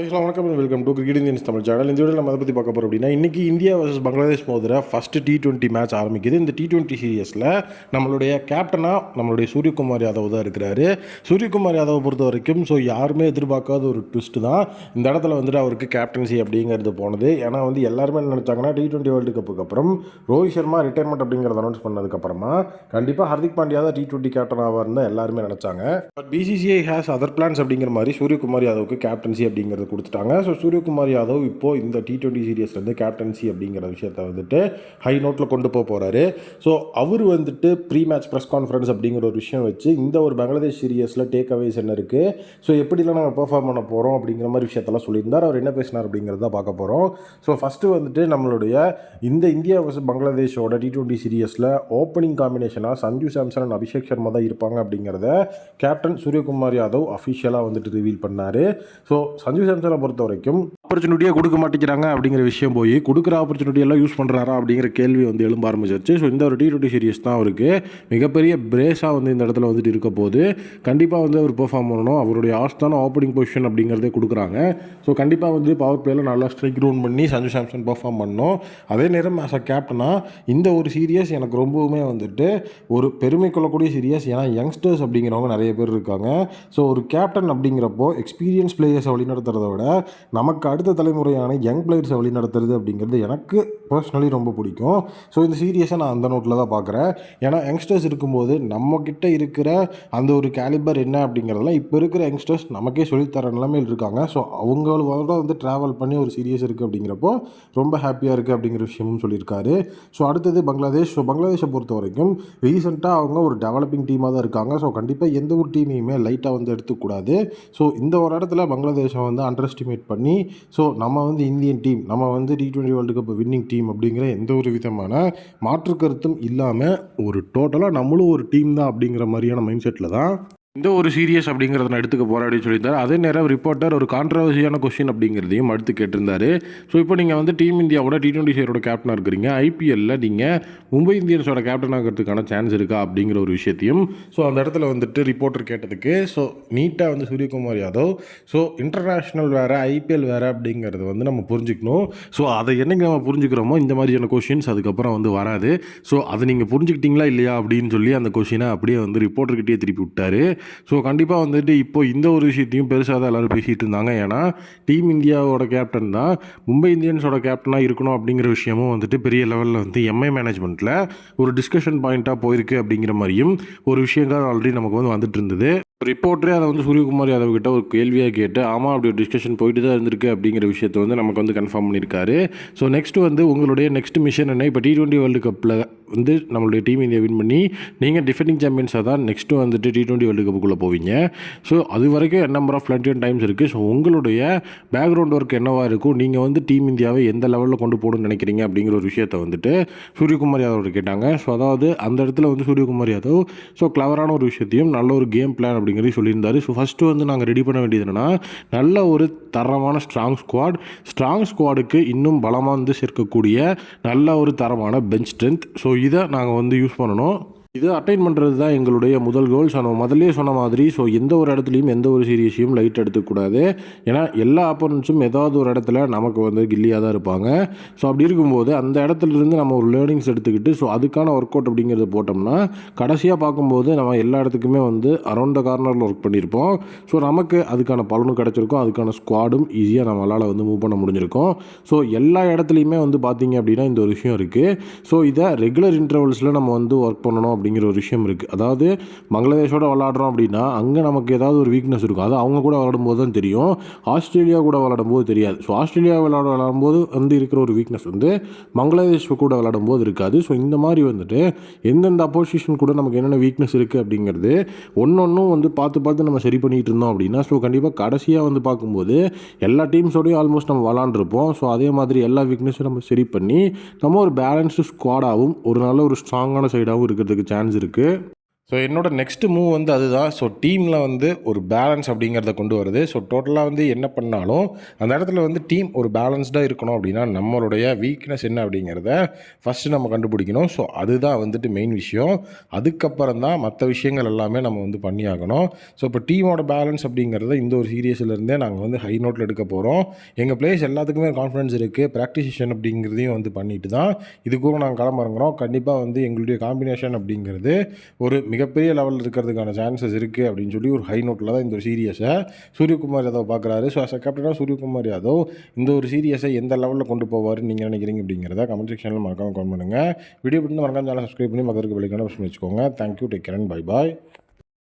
Hello வணக்கம் welcome to cricket Indians Tamil channel இந்த video நம்ம அதை பற்றி பார்க்க போகிறோம் அப்படின்னா இன்றைக்கி இந்தியா வர்சஸ் பங்களாதேஷ் மோதிர ஃபஸ்ட்டு டி டுவெண்ட்டி மேட்ச் ஆரம்பிக்குது. இந்த டி டுவெண்ட்டி சீரியஸில் நம்மளுடைய கேப்டனாக நம்மளுடைய சூரியகுமார் யாதவ் தான் இருக்கிறாரு. சூரியகுமார் யாதவை பொறுத்த வரைக்கும் ஸோ யாருமே எதிர்பார்க்காத ஒரு ட்விஸ்ட் தான். இந்த இடத்துல வந்துட்டு அவருக்கு கேப்டன்சி அப்படிங்கிறது போனது. ஏன்னா வந்து எல்லாருமே என்ன நினச்சாங்கன்னா டி டுவெண்ட்டி வேர்ல்டு கப்புக்கு அப்புறம் ரோஹித் சர்மா ரிட்டைர்மெண்ட் அப்படிங்கிறத அனௌன்ஸ் பண்ணதுக்கப்புறமா கண்டிப்பாக ஹர்திக் பாண்டியா தான் டி டுவெண்ட்டி கேப்டன் ஆவார்னு தான் எல்லாருமே நினச்சாங்க. But BCCI has other plans அப்படிங்கிற மாதிரி சூரியகுமார் யாதவுக்கு கேப்டன்சி அப்படிங்கிறது கொடுத்துட்டாங்க. ஸோ சூரியகுமார் யாதவ் இப்போ இந்த டி டுவெண்ட்டி சீரியஸ்லேருந்து கேப்டன்சி அப்படிங்கிற விஷயத்தை வந்துட்டு ஹை நோட்டில் கொண்டு போக போகிறாரு ஸோ அவர் வந்துட்டு ப்ரீ மேட்ச் ப்ரெஸ் கான்ஃபரன்ஸ் அப்படிங்கிற ஒரு விஷயம் வச்சு இந்த ஒரு பங்களாதேஷ் சீரியஸில் டேக் அவேஸ் என்ன இருக்குது ஸோ எப்படிலாம் நாங்கள் பெர்ஃபார்ம் பண்ண போகிறோம் அப்படிங்கிற மாதிரி விஷயத்தெல்லாம் சொல்லியிருந்தார். அவர் என்ன பேசினார் அப்படிங்கிறத பார்க்க போகிறோம் ஸோ ஃபஸ்ட்டு வந்துட்டு நம்மளுடைய இந்த இந்தியா vs பங்களாதேஷோட டி ட்வெண்ட்டி சீரியஸில் ஓப்பனிங் காம்பினேஷனாக சஞ்சு சாம்சன் அண்ட் அபிஷேக் சர்மா தான் இருப்பாங்க அப்படிங்கிறத கேப்டன் சூரியகுமார் யாதவ் அஃபிஷியலாக வந்துட்டு ரிவீல் பண்ணார். ஸோ சஞ்சு சாம்சன் பொறுத்த வரைக்கும் ஆப்பர்ச்சுனிட்டியாக கொடுக்க மாட்டேங்கிறாங்க அப்படிங்கிற விஷயம் போய் கொடுக்குற ஆப்பர்ச்சுனிட்டி எல்லாம் யூஸ் பண்ணுறாரா அப்படிங்கிற கேள்வி வந்து எழும்ப ஆரம்பிச்சிருச்சு. ஸோ இந்த ஒரு டி டுவெண்ட்டி சீரியஸ் தான் அவருக்கு. மிகப்பெரிய பிரேஸாக வந்து இந்த இடத்துல வந்துட்டு இருக்க போது கண்டிப்பாக வந்து அவர் பெர்ஃபார்ம் பண்ணணும். அவருடைய ஆஸ்தான ஓப்பனிங் பொசிஷன் அப்படிங்கிறதே கொடுக்குறாங்க. ஸோ கண்டிப்பாக வந்து பவர் பிளேயில் நல்லா ஸ்ட்ரைக் ரவுண்ட் பண்ணி சஞ்சு சாம்சன் பெர்ஃபார்ம் பண்ணணும். அதே நேரம் ஆஸ் அ கேப்டனாக இந்த ஒரு சீரியஸ் எனக்கு ரொம்பவுமே வந்துட்டு ஒரு பெருமை கொள்ளக்கூடிய சீரியஸ் ஏன்னா யங்ஸ்டர்ஸ் அப்படிங்கிறவங்க நிறைய பேர் இருக்காங்க. ஸோ ஒரு கேப்டன் அப்படிங்கிறப்போ எக்ஸ்பீரியன்ஸ் பிளேயர்ஸை வழிநடத்துறத விட நமக்கு அடுத்த தலைமுறையான யங் பிளேயர்ஸை வழிநடத்துறது அப்படிங்கிறது எனக்கு பர்சனலி ரொம்ப பிடிக்கும். ஸோ இந்த சீரியஸை நான் அந்த நோட்டில் தான் பார்க்குறேன். ஏன்னா யங்ஸ்டர்ஸ் இருக்கும்போது நம்மக்கிட்ட இருக்கிற அந்த ஒரு கேலிபர் என்ன அப்படிங்கிறதெல்லாம் இப்போ இருக்கிற யங்ஸ்டர்ஸ் நமக்கே சொல்லித்தர நிலைமையில் இருக்காங்க. ஸோ அவங்களோட வந்து ட்ராவல் பண்ணி ஒரு சீரியஸ் இருக்குது அப்படிங்கிறப்போ ரொம்ப ஹாப்பியாக இருக்குது அப்படிங்கிற விஷயமும் சொல்லியிருக்காரு. ஸோ அடுத்தது பங்களாதேஷ். ஸோ பங்களாதேஷை பொறுத்த வரைக்கும் ரீசெண்டாக அவங்க ஒரு டெவலப்பிங் டீமாக தான் இருக்காங்க. ஸோ கண்டிப்பாக எந்த ஒரு டீமையுமே லைட்டாக வந்து எடுத்துக்கூடாது ஸோ இந்த ஒரு இடத்துல பங்களாதேஷை வந்து அண்டர் எஸ்டிமேட் பண்ணி ஸோ நம்ம வந்து இந்தியன் டீம் நம்ம வந்து T twenty world cup winning team அப்படிங்கிற எந்த ஒரு விதமான மாற்று கருத்தும் இல்லாமல் ஒரு டோட்டலாக நம்மளும் ஒரு டீம் தான் அப்படிங்கிற மாதிரியான மைண்ட் செட்டில் தான் இந்த ஒரு சீரியஸ் அப்படிங்கிறத நான் எடுத்துக்க அப்படின்னு சொல்லியிருந்தார். அதே நேரம் ரிப்போர்ட்டர் ஒரு கான்ட்ரவர்சியான கொஸ்டின் அப்படிங்கிறதையும் அடுத்து கேட்டிருந்தார். ஸோ இப்போ நீங்கள் வந்து டீம் இந்தியாவோட டி டுவெண்ட்டி சைடோட கேப்டனாக இருக்கிறீங்க. ஐபிஎல்லில் நீங்கள் மும்பை இந்தியன்ஸோட கேப்டன் ஆகிறதுக்கான சான்ஸ் இருக்கா அப்படிங்கிற ஒரு விஷயத்தையும் ஸோ அந்த இடத்துல வந்துட்டு ரிப்போர்ட்டர் கேட்டதுக்கு ஸோ நீட்டாக வந்து சூரியகுமார் யாதவ் ஸோ இன்டர்நேஷ்னல் வேறு ஐபிஎல் வேறு அப்படிங்கிறது வந்து நம்ம புரிஞ்சுக்கணும். ஸோ அதை என்னைக்கு நம்ம புரிஞ்சுக்கிறோமோ இந்த மாதிரியான கொஷின்ஸ் அதுக்கப்புறம் வந்து வராது. ஸோ அதை நீங்கள் புரிஞ்சுக்கிட்டீங்களா இல்லையா அப்படின்னு சொல்லி அந்த கொஷினை அப்படியே வந்து ரிப்போர்ட்டர்கிட்டே திருப்பி விட்டார். ஸோ கண்டிப்பாக வந்துட்டு இப்போ இந்த ஒரு விஷயத்தையும் பெருசாக தான் எல்லோரும் பேசிகிட்டு இருந்தாங்க. ஏன்னா டீம் இந்தியாவோட கேப்டன் தான் மும்பை இந்தியன்ஸோட கேப்டனாக இருக்கணும் அப்படிங்கிற விஷயமும் வந்துட்டு பெரிய லெவலில் வந்து எம்ஐ மேனேஜ்மெண்ட்டில் ஒரு டிஸ்கஷன் பாயிண்ட்டாக போயிருக்கு அப்படிங்கிற மாதிரியும் ஒரு விஷயங்கள் ஆல்ரெடி நமக்கு வந்து வந்துட்டு இருந்தது. ரிப்போர்ட்டரே அதை வந்து சூரியகுமார் யாதவ் கிட்ட ஒரு கேள்வியாக கேட்டு ஆமாம் அப்படி ஒரு டிஸ்கஷன் போயிட்டு தான் இருந்திருக்கு அப்படிங்கிற விஷயத்தை வந்து நமக்கு வந்து கன்ஃபார்ம் பண்ணியிருக்காரு ஸோ நெக்ஸ்ட் வந்து உங்களுடைய நெக்ஸ்ட் மிஷன் என்ன? இப்போ டி டுவெண்ட்டி வேர்ல்டு கப்பில் வந்து நம்மளுடைய டீம் இந்தியா வின் பண்ணி நீங்கள் டிஃபெண்டிங் சாம்பியன்ஸாக தான் நெக்ஸ்ட்டு வந்துட்டு டி டுவெண்ட்டி வேர்ல்டு கப்புக்குள்ளே போவீங்க. ஸோ அது வரைக்கும் என் நம்பர் ஆஃப் ஃபிளண்டி டைம்ஸ் இருக்குது ஸோ உங்களுடைய பேக்ரவுண்ட் ஒர்க் என்னவாக இருக்கும்? நீங்கள் வந்து டீம் இந்தியாவை எந்த லெவலில் கொண்டு போகணும்னு நினைக்கிறீங்க? அப்படிங்கிற ஒரு விஷயத்தை வந்துட்டு சூரியகுமார் யாதவ் கேட்டாங்க. ஸோ அதாவது அந்த இடத்துல வந்து சூரியகுமார் யாதவ் ஸோ கிளவரான ஒரு விஷயத்தையும் நல்ல ஒரு கேம் பிளான் அப்படிங்கிறது சொல்லியிருந்தார். ஸோ ஃபஸ்ட்டு வந்து நாங்கள் ரெடி பண்ண வேண்டியது என்னென்னா நல்ல ஒரு தரமான ஸ்ட்ராங் ஸ்குவாட் ஸ்ட்ராங் ஸ்குவாடுக்கு இன்னும் பலமாக வந்து சேர்க்கக்கூடிய நல்ல ஒரு தரமான பெஞ்ச் ஸ்ட்ரென்த் ஸோ இதை நாங்கள் வந்து யூஸ் பண்ணணும். இது அட்டைன் பண்ணுறது தான் எங்களுடைய முதல் கோல் ஸோ நம்ம முதல்லே சொன்ன மாதிரி ஸோ எந்த ஒரு இடத்துலையும் எந்த ஒரு சீரியஸையும் லைட் எடுத்துக்கூடாது ஏன்னா எல்லா ஆப்போனன்ஸும் ஏதாவது ஒரு இடத்துல நமக்கு வந்து கில்லியாக தான் இருப்பாங்க. ஸோ அப்படி இருக்கும்போது அந்த இடத்துல இருந்து நம்ம ஒரு லேர்னிங்ஸ் எடுத்துக்கிட்டு ஸோ அதுக்கான ஒர்க் அவுட் அப்படிங்கிறத போட்டோம்னா கடைசியாக பார்க்கும்போது நம்ம எல்லா இடத்துக்குமே வந்து அரௌண்ட் த கார்னரில் ஒர்க் பண்ணியிருப்போம் ஸோ நமக்கு அதுக்கான பலனும் கிடச்சிருக்கும். அதுக்கான ஸ்குவாடும் ஈஸியாக நம்மளால் வந்து மூவ் பண்ண முடிஞ்சிருக்கும். ஸோ எல்லா இடத்துலையுமே வந்து பார்த்தீங்க அப்படின்னா இந்த ஒரு விஷயம் இருக்குது ஸோ இதை ரெகுலர் இன்டர்வல்ஸில் நம்ம வந்து ஒர்க் பண்ணணும் அப்படிங்கிற ஒரு விஷயம் இருக்குது அதாவது பங்களாதேஷோட விளாடுறோம் அப்படின்னா அங்கே நமக்கு ஏதாவது ஒரு வீக்னஸ் இருக்கும். அது அவங்க கூட விளாடும் போது தான் தெரியும். ஆஸ்திரேலியா கூட விளாடும் போது தெரியாது. ஸோ ஆஸ்திரேலியா விளாட விளாடும் போது வந்து இருக்கிற ஒரு வீக்னஸ் வந்து பங்களாதேஷ் கூட விளாடும் போது இருக்காது. ஸோ இந்த மாதிரி வந்துட்டு எந்தெந்த அப்போசிஷன் கூட நமக்கு என்னென்ன வீக்னஸ் இருக்குது அப்படிங்கிறது ஒன்று ஒன்றும் வந்து பார்த்து பார்த்து நம்ம சரி பண்ணிகிட்டு இருந்தோம் அப்படின்னா ஸோ கண்டிப்பாக கடைசியாக வந்து பார்க்கும்போது எல்லா டீம்ஸோடையும் ஆல்மோஸ்ட் நம்ம விளாண்டுருப்போம் ஸோ அதே மாதிரி எல்லா வீக்னஸும் நம்ம சரி பண்ணி நம்ம ஒரு பேலன்ஸ்டு ஸ்குவாடாகவும் ஒரு நல்ல ஒரு ஸ்ட்ராங்கான சைடாகவும் இருக்கிறதுக்கு சான்ஸ் இருக்குது ஸோ என்னோட நெக்ஸ்ட் மூவ் வந்து அதுதான். ஸோ டீமில் வந்து ஒரு பேலன்ஸ் அப்படிங்கிறத கொண்டு வருது. ஸோ டோட்டலாக வந்து என்ன பண்ணாலும் அந்த இடத்துல வந்து டீம் ஒரு பேலன்ஸ்டாக இருக்கணும் அப்படின்னா நம்மளுடைய வீக்னஸ் என்ன அப்படிங்கிறத ஃபஸ்ட்டு நம்ம கண்டுபிடிக்கணும். ஸோ அதுதான் வந்துட்டு மெயின் விஷயம். அதுக்கப்புறம் தான் மற்ற விஷயங்கள் எல்லாமே நம்ம வந்து பண்ணியாகணும். ஸோ இப்போ டீமோட பேலன்ஸ் அப்படிங்கிறத இந்த ஒரு சீரியஸ்லேருந்தே நாங்கள் வந்து ஹை நோட்டில் எடுக்க போகிறோம் எங்கள் பிளேஸ் எல்லாத்துக்குமே கான்ஃபிடன்ஸ் இருக்குது ப்ராக்டிசேஷன் அப்படிங்கிறதையும் வந்து பண்ணிட்டு தான். இதுக்கும் நாங்கள் கிளம்புறோம் கண்டிப்பாக வந்து எங்களுடைய காம்பினேஷன் அப்படிங்கிறது ஒரு மிகப்பெரிய லெவலில் இருக்கிறதுக்கான சான்சஸ் இருக்குது அப்படின்னு சொல்லி ஒரு ஹை நோட்டில் தான் இந்த ஒரு சீரியஸை சூரியகுமார் யாதவ் பார்க்குறாரு. ஸோ அஸ் கேப்டனாக சூரியகுமார் யாதவ் இந்த ஒரு சீரியஸை எந்த லெவலில் கொண்டு போவார்னு நீங்கள் நினைக்கிறீங்க அப்படிங்கிறத கமெண்ட் செக்ஷனில் மறக்காம கமெண்ட் பண்ணுங்கள் வீடியோ பிடிச்சி மறக்காமல் சேனல் சப்ஸ்கிரைப் பண்ணி மக்களுக்கு வெளிக்கான வச்சுக்கோங்க. Thank you take care and bye bye